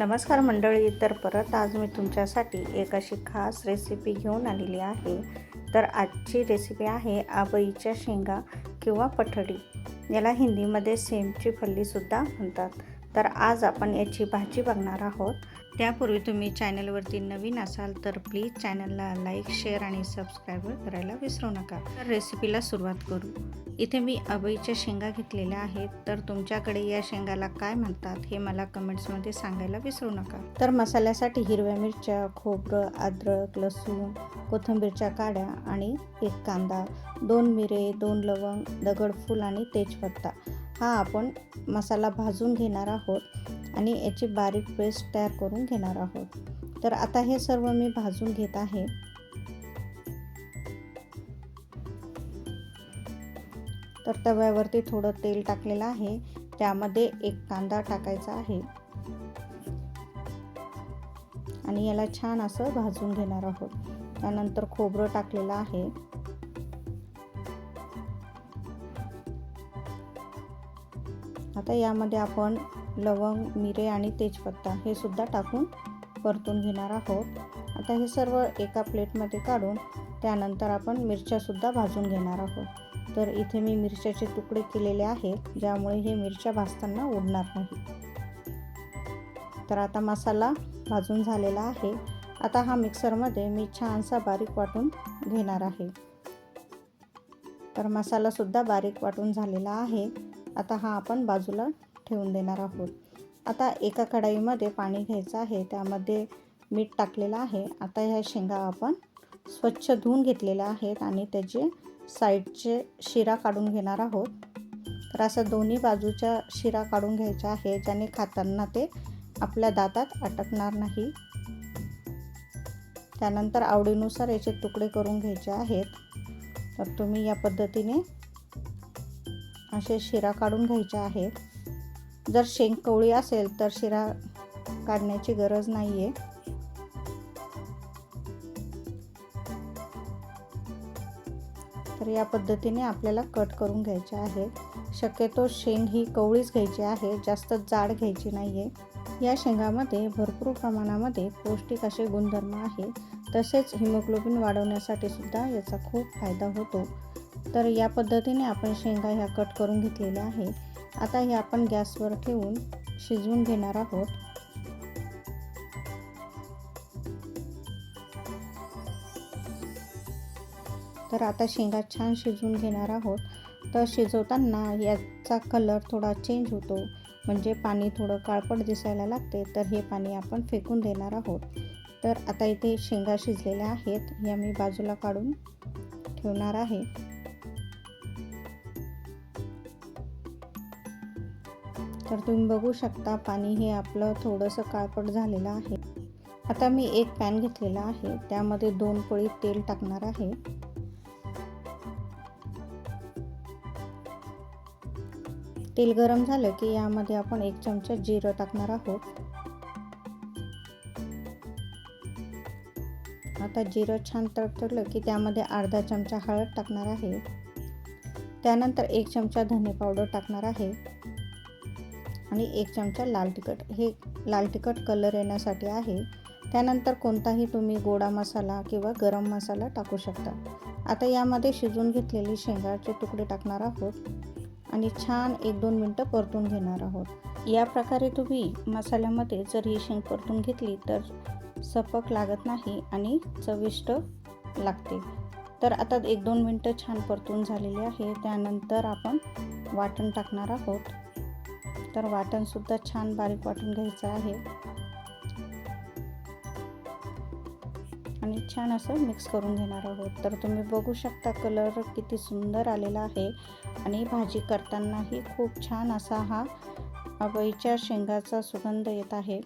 नमस्कार मंडळी तर परत आज मी तुमच्यासाठी एक अशी खास रेसिपी घेऊन आलेली आहे. तर आजची रेसिपी आहे आबईच्या शेंगा किंवा पठडी. याला हिंदीमध्ये सेमची फल्लीसुद्धा म्हणतात. तर आज आपण याची भाजी बघणार आहोत. त्यापूर्वी तुम्ही चॅनलवरती नवीन असाल तर प्लीज चॅनलला लाईक शेअर आणि सबस्क्राईब करायला विसरू नका. तर रेसिपीला सुरुवात करू. इथे मी अबईच्या शेंगा घेतलेल्या आहेत. तर तुमच्याकडे या शेंगाला काय म्हणतात हे मला कमेंट्समध्ये सांगायला विसरू नका. तर मसाल्यासाठी हिरव्या मिरच्या खोबरं अद्रक लसूण कोथिंबीरच्या काड्या आणि एक कांदा दोन मिरे दोन लवंग दगडफूल आणि तेजपत्ता. हा आपण मसाला भाजून घेणार आहोत आणि याची बारीक पेस्ट तयार करून घेणार आहोत. तर आता हे सर्व मी भाजून घेत आहे. तर तव्यावरती थोडं तेल टाकलेलं आहे. त्यामध्ये एक कांदा टाकायचा आहे. आणि याला छान असं भाजून घेणार आहोत. त्यानंतर खोबरं टाकलेलं आहे. आता यामध्ये आपण लवंग मिरे आणि तेजपत्ता हे सुद्धा टाकून परतून घेणार आहोत. आता हे सर्व एका प्लेटमध्ये काढून त्यानंतर आपण मिरच्यासुद्धा भाजून घेणार आहोत. तर इथे मी मिरच्याचे तुकडे केलेले आहेत ज्यामुळे हे मिरच्या भाजताना उडणार नाही. तर आता मसाला भाजून झालेला आहे. आता हा मिक्सरमध्ये मी छानसा बारीक वाटून घेणार आहे. तर मसालासुद्धा बारीक वाटून झालेला आहे. आता हा आपण बाजूला ठेवून देणार आहोत. आता एका कढाईमध्ये पाणी घ्यायचं आहे. त्यामध्ये मीठ टाकलेलं आहे. आता ह्या शेंगा आपण स्वच्छ धुवून घेतलेल्या आहेत आणि त्याचे साईडचे शिरा काढून घेणार आहोत. तर असं दोन्ही बाजूच्या शिरा काढून घ्यायच्या आहे. ज्याने खाताना ते आपल्या दातात अटकणार नाही. त्यानंतर आवडीनुसार याचे तुकडे करून घ्यायचे आहेत. तर तुम्ही या पद्धतीने असे शिरा काढून घ्यायचे आहेत. जर शेंग कवळी असेल तर शिरा काढण्याची गरज नाही आहे तर या पद्धतीने आपल्याला कट करून घ्यायचे आहे. शक्यतो शेंग ही कवळीच घ्यायची आहे जास्त जाड घ्यायची नाही आहे या शेंगामध्ये भरपूर प्रमाणामध्ये पौष्टिक असे गुणधर्म आहे तसेच हिमोग्लोबिन वाढवण्यासाठी सुद्धा याचा खूप फायदा होतो. तर या पद्धतीने आपण शेंगा ह्या कट करून घेतलेल्या आहे आता हे आपण गॅसवर ठेवून शिजवून घेणार आहोत. तर आता शेंगा छान शिजवून घेणार आहोत. तर शिजवताना याचा कलर थोडा चेंज होतो. म्हणजे पाणी थोडं काळपट दिसायला लागते. तर हे पाणी आपण फेकून देणार आहोत. तर आता इथे शेंगा शिजलेल्या आहेत. या मी बाजूला काढून ठेवणार आहे. तर तुम्ही बघू शकता पाणी हे आपलं थोडंसं काळपट झालेलं आहे. आता मी एक पॅन घेतलेला आहे. त्यामध्ये दोन पोळी तेल टाकणार आहे. तेल गरम झालं की यामध्ये आपण एक चमचा जिरं टाकणार आहोत. आता जिरं छान तडतडलं की त्यामध्ये अर्धा चमचा हळद टाकणार आहे. त्यानंतर एक चमचा धने पावडर टाकणार आहे. आणि एक चमचा लाल तिखट. हे लाल तिखट कलर येण्यासाठी आहे. त्यानंतर कोणताही तुम्ही गोडा मसाला किंवा गरम मसाला टाकू शकता. आता यामध्ये शिजून घेतलेली शेंगाचे तुकडे टाकणार आहोत आणि छान एक दोन मिनटं परतून घेणार आहोत. या प्रकारे तुम्ही मसाल्यामध्ये जर ही शेंग परतून घेतली तर सपक लागत नाही आणि चविष्ट लागते. तर आता एक दोन मिनटं छान परतून झालेली आहे. त्यानंतर आपण वाटण टाकणार आहोत. तर वाटणसुद्धा छान बारीक वाटून घ्यायचं आहे. आणि छान असं मिक्स करून घेणार आहोत. तर तुम्ही बघू शकता कलर किती सुंदर आलेला आहे. आणि भाजी करतानाही खूप छान असा हा अवईच्या शेंगाचा सुगंध येत आहे.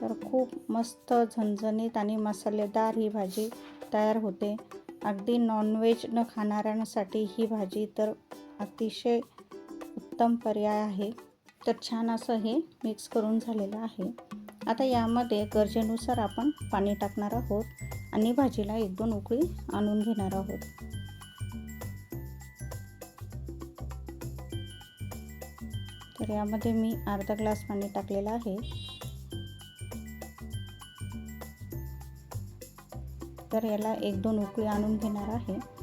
तर खूप मस्त झणझणीत आणि मसालेदार ही भाजी तयार होते. अगदी नॉनव्हेज न खाणाऱ्यांसाठी ही भाजी तर अतिशय उत्तम पर्याय आहे. तर छान असं हे मिक्स करून झालेलं आहे. आता यामध्ये गरजेनुसार आपण पाणी टाकणार आहोत आणि भाजीला एक दोन उकळी आणून घेणार आहोत. तर यामध्ये मी अर्धा ग्लास पाणी टाकलेलं आहे. तर याला एक दोन उकळी आणून घेणार आहे.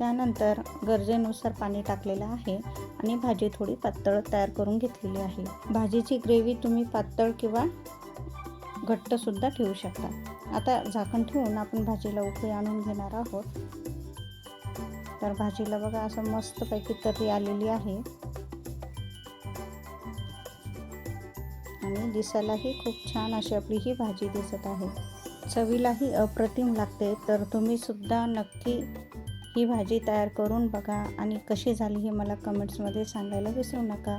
त्यानंतर गरजेनुसार पाणी टाकलेलं आहे आणि भाजी थोडी पातळ तयार करून घेतलेली आहे. भाजीची ग्रेव्ही तुम्ही पातळ किंवा घट्टसुद्धा ठेवू शकता. आता झाकण ठेवून आपण भाजीला उकळी आणून घेणार आहोत. तर भाजीला बघा असं मस्तपैकी तर्री आलेली आहे. आणि दिसायलाही खूप छान अशी आपली ही भाजी दिसत आहे. चवीलाही अप्रतिम लागते तर तुम्ही सुद्धा नक्की ही भाजी तयार करून बघा आणि कशी झाली हे मला कमेंट्समध्ये सांगायला विसरू नका.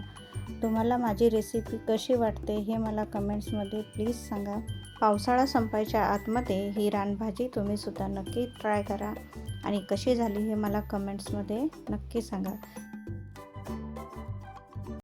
तुम्हाला माझी रेसिपी कशी वाटते हे मला कमेंट्समध्ये प्लीज सांगा. पावसाळा संपायच्या आतमध्ये ही रानभाजी तुम्ही सुद्धा नक्की ट्राय करा आणि कशी झाली हे मला कमेंट्समध्ये नक्की सांगा.